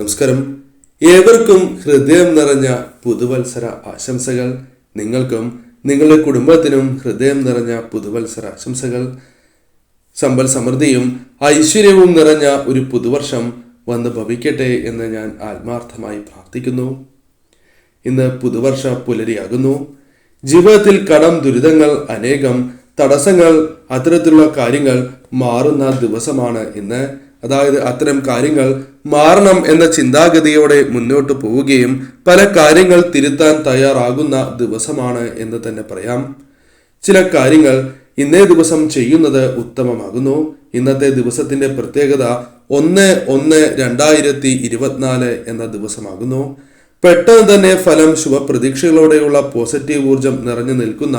നമസ്കാരം. ഏവർക്കും ഹൃദയം നിറഞ്ഞ പുതുവത്സര ആശംസകൾ. നിങ്ങൾക്കും നിങ്ങളുടെ കുടുംബത്തിനും ഹൃദയം നിറഞ്ഞ പുതുവത്സര ആശംസകൾ. സമ്പൽ സമൃദ്ധിയും ഐശ്വര്യവും നിറഞ്ഞ ഒരു പുതുവർഷം വന്ന് ഭവിക്കട്ടെ എന്ന് ഞാൻ ആത്മാർത്ഥമായി പ്രാർത്ഥിക്കുന്നു. ഇന്ന് പുതുവർഷ പുലരിയാകുന്നു. ജീവിതത്തിൽ കടം ദുരിതങ്ങൾ അനേകം തടസ്സങ്ങൾ അത്തരത്തിലുള്ള കാര്യങ്ങൾ മാറുന്ന ദിവസമാണ് ഇന്ന്. അതായത് അത്തരം കാര്യങ്ങൾ മാറണം എന്ന ചിന്താഗതിയോടെ മുന്നോട്ട് പോവുകയും പല കാര്യങ്ങൾ തിരുത്താൻ തയ്യാറാകുന്ന ദിവസമാണ് എന്ന് തന്നെ പറയാം. ചില കാര്യങ്ങൾ ഇന്നേ ദിവസം ചെയ്യുന്നത് ഉത്തമമാകുന്നു. ഇന്നത്തെ ദിവസത്തിന്റെ പ്രത്യേകത ഒന്ന് ഒന്ന് രണ്ടായിരത്തി ഇരുപത്തിനാല് എന്ന ദിവസമാകുന്നു. പെട്ടെന്ന് തന്നെ ഫലം ശുഭപ്രതീക്ഷകളോടെയുള്ള പോസിറ്റീവ് ഊർജം നിറഞ്ഞു നിൽക്കുന്ന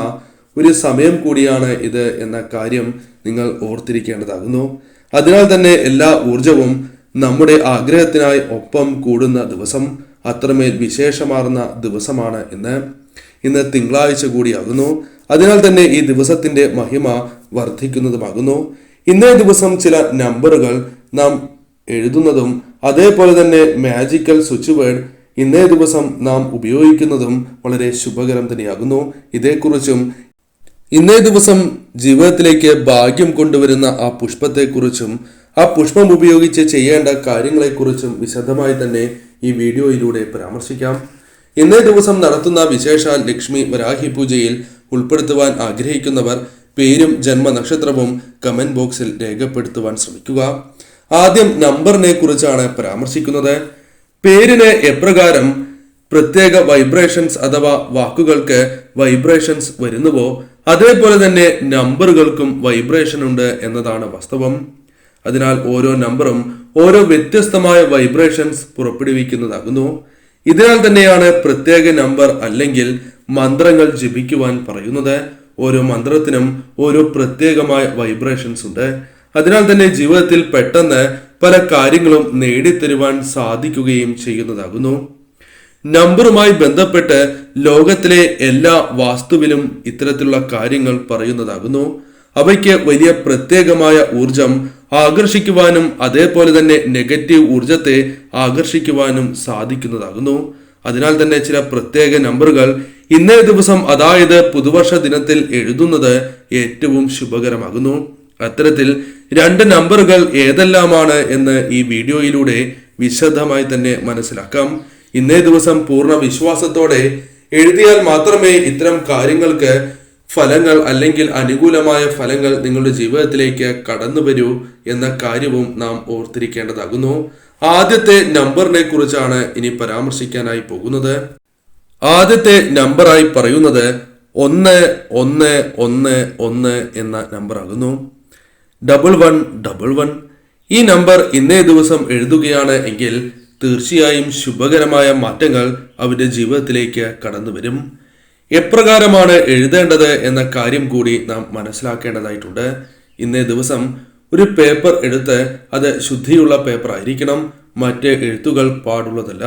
ഒരു സമയം കൂടിയാണ് ഇത് എന്ന കാര്യം നിങ്ങൾ ഓർത്തിരിക്കേണ്ടതാകുന്നു. അതിനാൽ തന്നെ എല്ലാ ഊർജവും നമ്മുടെ ആഗ്രഹത്തിനായി ഒപ്പം കൂടുന്ന ദിവസം അത്രമേൽ വിശേഷമാർന്ന ദിവസമാണ് ഇന്ന് ഇന്ന് തിങ്കളാഴ്ച കൂടിയാകുന്നു. അതിനാൽ തന്നെ ഈ ദിവസത്തിന്റെ മഹിമ വർദ്ധിക്കുന്നതുമാകുന്നു. ഇന്നേ ദിവസം ചില നമ്പറുകൾ നാം എഴുതുന്നതും അതേപോലെ തന്നെ മാജിക്കൽ സ്വിച്ച് വേർഡ് ഇന്നേ ദിവസം നാം ഉപയോഗിക്കുന്നതും വളരെ ശുഭകരം തന്നെയാകുന്നു. ഇതേക്കുറിച്ചും ഇന്നേ ദിവസം ജീവിതത്തിലേക്ക് ഭാഗ്യം കൊണ്ടുവരുന്ന ആ പുഷ്പത്തെക്കുറിച്ചും ആ പുഷ്പം ഉപയോഗിച്ച് ചെയ്യേണ്ട കാര്യങ്ങളെക്കുറിച്ചും വിശദമായി തന്നെ ഈ വീഡിയോയിലൂടെ പരാമർശിക്കാം. ഇന്നേ ദിവസം നടത്തുന്ന വിശേഷ ലക്ഷ്മി വരാഹി പൂജയിൽ ഉൾപ്പെടുത്തുവാൻ ആഗ്രഹിക്കുന്നവർ പേരും ജന്മനക്ഷത്രവും കമന്റ് ബോക്സിൽ രേഖപ്പെടുത്തുവാൻ ശ്രമിക്കുക. ആദ്യം നമ്പറിനെ കുറിച്ചാണ് പരാമർശിക്കുന്നത്. പേരിന് എപ്രകാരം പ്രത്യേക വൈബ്രേഷൻസ് അഥവാ വാക്കുകൾക്ക് വൈബ്രേഷൻസ് വരുന്നുവോ? അതേപോലെ തന്നെ നമ്പറുകൾക്കും വൈബ്രേഷൻ ഉണ്ട് എന്നതാണ് വാസ്തവം. അതിനാൽ ഓരോ നമ്പറും ഓരോ വ്യത്യസ്തമായ വൈബ്രേഷൻസ് പുറപ്പെടുവിക്കുന്നതാകുന്നു. ഇതിനാൽ തന്നെയാണ് പ്രത്യേക നമ്പർ അല്ലെങ്കിൽ മന്ത്രങ്ങൾ ജപിക്കുവാൻ പറയുന്നത്. ഓരോ മന്ത്രത്തിനും ഓരോ പ്രത്യേകമായ വൈബ്രേഷൻസ് ഉണ്ട്. അതിനാൽ തന്നെ ജീവിതത്തിൽ പെട്ടെന്ന് പല കാര്യങ്ങളും നേടിത്തരുവാൻ സാധിക്കുകയും ചെയ്യുന്നതാകുന്നു. നമ്പറുമായി ബന്ധപ്പെട്ട് ലോകത്തിലെ എല്ലാ വാസ്തുവിലും ഇത്തരത്തിലുള്ള കാര്യങ്ങൾ പറയുന്നതാകുന്നു. അവയ്ക്ക് വലിയ പ്രത്യേകമായ ഊർജം ആകർഷിക്കുവാനും അതേപോലെ തന്നെ നെഗറ്റീവ് ഊർജത്തെ ആകർഷിക്കുവാനും സാധിക്കുന്നതാകുന്നു. അതിനാൽ തന്നെ ചില പ്രത്യേക നമ്പറുകൾ ഇന്നേ ദിവസം അതായത് പുതുവർഷ ദിനത്തിൽ എഴുതുന്നത് ഏറ്റവും ശുഭകരമാകുന്നു. അത്തരത്തിൽ രണ്ട് നമ്പറുകൾ ഏതെല്ലാമാണ് എന്ന് ഈ വീഡിയോയിലൂടെ വിശദമായി തന്നെ മനസ്സിലാക്കാം. ഇന്നേ ദിവസം പൂർണ വിശ്വാസത്തോടെ എഴുതിയാൽ മാത്രമേ ഇത്തരം കാര്യങ്ങൾക്ക് ഫലങ്ങൾ അല്ലെങ്കിൽ അനുകൂലമായ ഫലങ്ങൾ നിങ്ങളുടെ ജീവിതത്തിലേക്ക് കടന്നു വരൂ എന്ന കാര്യവും നാം ഓർത്തിരിക്കേണ്ടതാകുന്നു. ആദ്യത്തെ നമ്പറിനെ കുറിച്ചാണ് ഇനി പരാമർശിക്കാനായി പോകുന്നത്. ആദ്യത്തെ നമ്പറായി പറയുന്നത് ഒന്ന് ഒന്ന് ഒന്ന് ഒന്ന് എന്ന നമ്പർ ആകുന്നു ഡബിൾ വൺ ഡബിൾ വൺ. ഈ നമ്പർ ഇന്നേ ദിവസം എഴുതുകയാണ് എങ്കിൽ തീർച്ചയായും ശുഭകരമായ മാറ്റങ്ങൾ അവന്റെ ജീവിതത്തിലേക്ക് കടന്നു വരും. എപ്രകാരമാണ് എഴുതേണ്ടത് എന്ന കാര്യം കൂടി നാം മനസ്സിലാക്കേണ്ടതായിട്ടുണ്ട്. ഇന്നേ ദിവസം ഒരു പേപ്പർ എടുത്ത് അത് ശുദ്ധിയുള്ള പേപ്പർ ആയിരിക്കണം മറ്റ് എഴുത്തുകൾ പാടുള്ളതല്ല.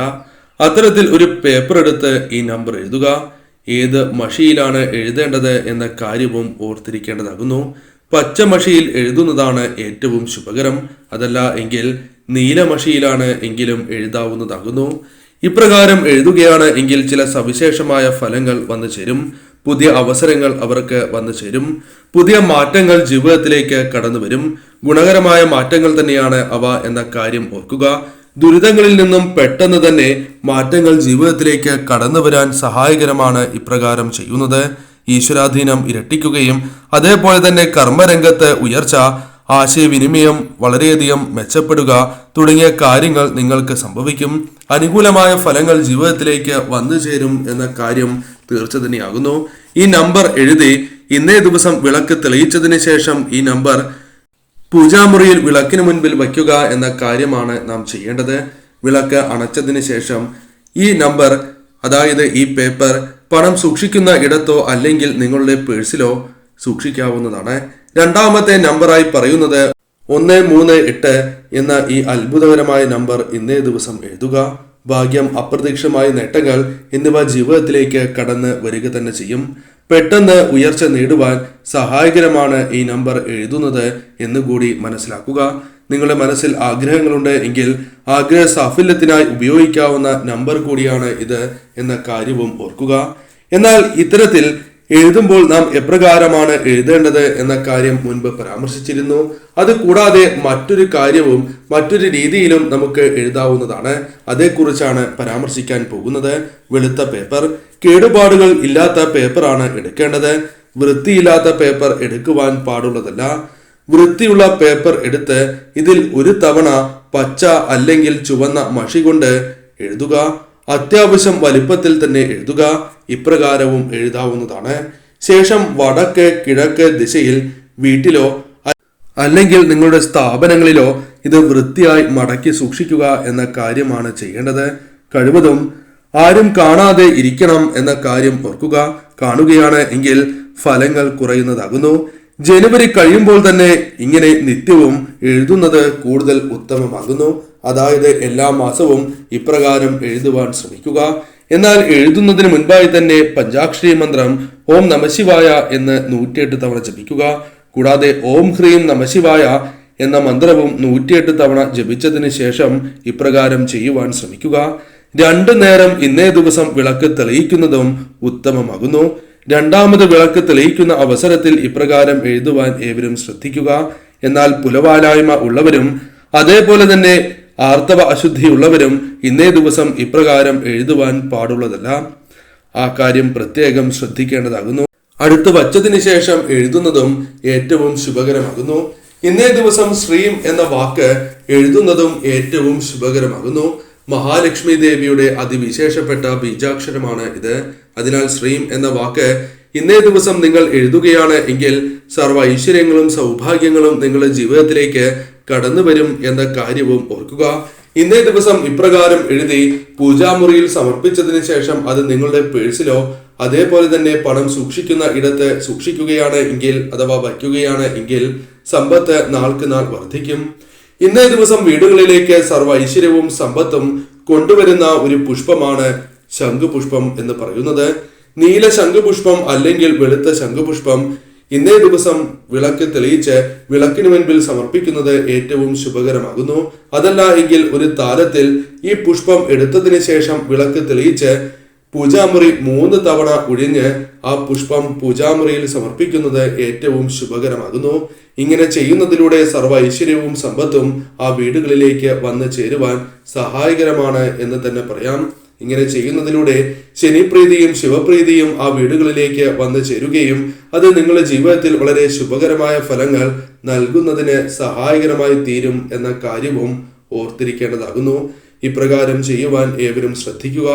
അത്തരത്തിൽ ഒരു പേപ്പർ എടുത്ത് ഈ നമ്പർ എഴുതുക. ഏത് മഷിയിലാണ് എഴുതേണ്ടത് എന്ന കാര്യവും ഓർത്തിരിക്കേണ്ടതാകുന്നു. പച്ച മഷിയിൽ എഴുതുന്നതാണ് ഏറ്റവും ശുഭകരം. അതല്ല എങ്കിൽ നീലമഷിയിലാണ് എങ്കിലും എഴുതാവുന്നതാകുന്നു. ഇപ്രകാരം എഴുതുകയാണ് എങ്കിൽ ചില സവിശേഷമായ ഫലങ്ങൾ വന്നു ചേരും. പുതിയ അവസരങ്ങൾ അവർക്ക് വന്നു ചേരും. പുതിയ മാറ്റങ്ങൾ ജീവിതത്തിലേക്ക് കടന്നു വരും. ഗുണകരമായ മാറ്റങ്ങൾ തന്നെയാണ് അവ എന്ന കാര്യം ഓർക്കുക. ദുരിതങ്ങളിൽ നിന്നും പെട്ടെന്ന് തന്നെ മാറ്റങ്ങൾ ജീവിതത്തിലേക്ക് കടന്നു വരാൻ സഹായകരമാണ് ഇപ്രകാരം ചെയ്യുന്നത്. ഈശ്വരാധീനം ഇരട്ടിക്കുകയും അതേപോലെ തന്നെ കർമ്മരംഗത്ത് ഉയർച്ച ആശയവിനിമയം വളരെയധികം മെച്ചപ്പെടുക തുടങ്ങിയ കാര്യങ്ങൾ നിങ്ങൾക്ക് സംഭവിക്കും. അനുകൂലമായ ഫലങ്ങൾ ജീവിതത്തിലേക്ക് വന്നു ചേരും എന്ന കാര്യം തീർച്ച തന്നെയാകുന്നു. ഈ നമ്പർ എഴുതി ഇന്നേ ദിവസം വിളക്ക് തെളിയിച്ചതിന് ശേഷം ഈ നമ്പർ പൂജാമുറിയിൽ വിളക്കിന് മുൻപിൽ വയ്ക്കുക എന്ന കാര്യമാണ് നാം ചെയ്യേണ്ടത്. വിളക്ക് അണച്ചതിന് ശേഷം ഈ നമ്പർ അതായത് ഈ പേപ്പർ പണം സൂക്ഷിക്കുന്ന ഇടത്തോ അല്ലെങ്കിൽ നിങ്ങളുടെ പേഴ്സിലോ സൂക്ഷിക്കാവുന്നതാണ്. രണ്ടാമത്തെ നമ്പറായി പറയുന്നത് ഒന്ന് മൂന്ന് എട്ട് എന്ന ഈ അത്ഭുതകരമായ നമ്പർ ഇന്നേ ദിവസം എഴുതുക. ഭാഗ്യം അപ്രതീക്ഷിതമായ നേട്ടങ്ങൾ എന്നിവ ജീവിതത്തിലേക്ക് കടന്ന് വരിക തന്നെ ചെയ്യും. പെട്ടെന്ന് ഉയർച്ച നേടുവാൻ സഹായകരമാണ് ഈ നമ്പർ എഴുതുന്നത് എന്നുകൂടി മനസ്സിലാക്കുക. നിങ്ങളുടെ മനസ്സിൽ ആഗ്രഹങ്ങളുണ്ട് എങ്കിൽ ആഗ്രഹ സാഫല്യത്തിനായി ഉപയോഗിക്കാവുന്ന നമ്പർ കൂടിയാണ് ഇത് എന്ന കാര്യവും ഓർക്കുക. എന്നാൽ ഇത്തരത്തിൽ എഴുതുമ്പോൾ നാം എപ്രകാരമാണ് എഴുതേണ്ടത് എന്ന കാര്യം മുൻപ് പരാമർശിച്ചിരുന്നു. അത് കൂടാതെ മറ്റൊരു കാര്യവും മറ്റൊരു രീതിയിലും നമുക്ക് എഴുതാവുന്നതാണ്. അതേക്കുറിച്ചാണ് പരാമർശിക്കാൻ പോകുന്നത്. വെളുത്ത പേപ്പർ. കേടുപാടുകൾ ഇല്ലാത്ത പേപ്പറാണ് എടുക്കേണ്ടത്. വൃത്തിയില്ലാത്ത പേപ്പർ എടുക്കുവാൻ പാടുള്ളതല്ല. വൃത്തിയുള്ള പേപ്പർ എടുത്ത് ഇതിൽ ഒരു തവണ പച്ച അല്ലെങ്കിൽ ചുവന്ന മഷി കൊണ്ട് എഴുതുക. അത്യാവശ്യം വലിപ്പത്തിൽ തന്നെ എഴുതുക ഇപ്രകാരവും എഴുതാവുന്നതാണ്. ശേഷം വടക്ക് കിഴക്ക് ദിശയിൽ വീട്ടിലോ അല്ലെങ്കിൽ നിങ്ങളുടെ സ്ഥാപനങ്ങളിലോ ഇത് വൃത്തിയായി മടക്കി സൂക്ഷിക്കുക എന്ന കാര്യമാണ് ചെയ്യേണ്ടത്. കഴിവതും ആരും കാണാതെ ഇരിക്കണം എന്ന കാര്യം ഓർക്കുക. കാണുകയാണ് എങ്കിൽ ഫലങ്ങൾ കുറയുന്നതാകുന്നു. ജനുവരി കഴിയുമ്പോൾ തന്നെ ഇങ്ങനെ നിത്യവും എഴുതുന്നത് കൂടുതൽ ഉത്തമമാകുന്നു. അതായത് എല്ലാ മാസവും ഇപ്രകാരം എഴുതുവാൻ ശ്രമിക്കുക. എന്നാൽ എഴുതുന്നതിന് മുൻപായി തന്നെ പഞ്ചാക്ഷരി മന്ത്രം ഓം നമശിവായ എന്ന് നൂറ്റിയെട്ട് തവണ ജപിക്കുക. കൂടാതെ ഓം ഹ്രീം നമശിവായ എന്ന മന്ത്രവും നൂറ്റിയെട്ട് തവണ ജപിച്ചതിന് ശേഷം ഇപ്രകാരം ചെയ്യുവാൻ ശ്രമിക്കുക. രണ്ടു നേരം ഇന്നേ ദിവസം വിളക്ക് തെളിയിക്കുന്നതും ഉത്തമമാകുന്നു. രണ്ടാമത് വിളക്ക് തെളിയിക്കുന്ന അവസരത്തിൽ ഇപ്രകാരം എഴുതുവാൻ ഏവരും ശ്രദ്ധിക്കുക. എന്നാൽ പുലവാലായ്മ ഉള്ളവരും അതേപോലെ തന്നെ ആർത്തവ അശുദ്ധിയുള്ളവരും ഇന്നേ ദിവസം ഇപ്രകാരം എഴുതുവാൻ പാടുള്ളതല്ല. ആ കാര്യം പ്രത്യേകം ശ്രദ്ധിക്കേണ്ടതാകുന്നു. അടുത്ത് വച്ചതിന് ശേഷം എഴുതുന്നതും ഏറ്റവും ശുഭകരമാകുന്നു. ഇന്നേ ദിവസം ശ്രീം എന്ന വാക്ക് എഴുതുന്നതും ഏറ്റവും ശുഭകരമാകുന്നു. മഹാലക്ഷ്മി ദേവിയുടെ അതിവിശേഷപ്പെട്ട ബീജാക്ഷരമാണ് ഇത്. അതിനാൽ ശ്രീം എന്ന വാക്ക് ഇന്നേ ദിവസം നിങ്ങൾ എഴുതുകയാണ് എങ്കിൽ സർവ ഐശ്വര്യങ്ങളും സൗഭാഗ്യങ്ങളും നിങ്ങളുടെ ജീവിതത്തിലേക്ക് കടന്നു വരും എന്ന കാര്യവും ഓർക്കുക. ഇന്നേ ദിവസം ഇപ്രകാരം എഴുതി പൂജാമുറിയിൽ സമർപ്പിച്ചതിന് ശേഷം അത് നിങ്ങളുടെ പേഴ്സിലോ അതേപോലെ തന്നെ പണം സൂക്ഷിക്കുന്ന ഇടത്ത് സൂക്ഷിക്കുകയാണ് എങ്കിൽ അഥവാ വയ്ക്കുകയാണ് എങ്കിൽ സമ്പത്ത് നാൾക്ക് നാൾ വർദ്ധിക്കും. ഇന്നേ ദിവസം വീടുകളിലേക്ക് സർവ ഐശ്വര്യവും സമ്പത്തും കൊണ്ടുവരുന്ന ഒരു പുഷ്പമാണ് ശംഖുപുഷ്പം എന്ന് പറയുന്നത്. നീല ശംഖുപുഷ്പം അല്ലെങ്കിൽ വെളുത്ത ശംഖുപുഷ്പം ഇന്നേ ദിവസം വിളക്ക് തെളിയിച്ച് വിളക്കിന് മുൻപിൽ സമർപ്പിക്കുന്നത് ഏറ്റവും ശുഭകരമാകുന്നു. അതല്ല എങ്കിൽ ഒരു താലത്തിൽ ഈ പുഷ്പം എടുത്തതിന് ശേഷം വിളക്ക് തെളിയിച്ച് പൂജാമുറി മൂന്ന് തവണ ഒഴിഞ്ഞ് ആ പുഷ്പം പൂജാമുറിയിൽ സമർപ്പിക്കുന്നത് ഏറ്റവും ശുഭകരമാകുന്നു. ഇങ്ങനെ ചെയ്യുന്നതിലൂടെ സർവ ഐശ്വര്യവും സമ്പത്തും ആ വീടുകളിലേക്ക് വന്നു ചേരുവാൻ സഹായകരമാണ് എന്ന് തന്നെ പറയാം. ഇങ്ങനെ ചെയ്യുന്നതിലൂടെ ശനിപ്രീതിയും ശിവപ്രീതിയും ആ വീടുകളിലേക്ക് വന്നു ചേരുകയും അത് നിങ്ങളുടെ ജീവിതത്തിൽ വളരെ ശുഭകരമായ ഫലങ്ങൾ നൽകുന്നതിന് സഹായകരമായി തീരും എന്ന കാര്യവും ഓർത്തിരിക്കേണ്ടതാകുന്നു. ഇപ്രകാരം ചെയ്യുവാൻ ഏവരും ശ്രദ്ധിക്കുക.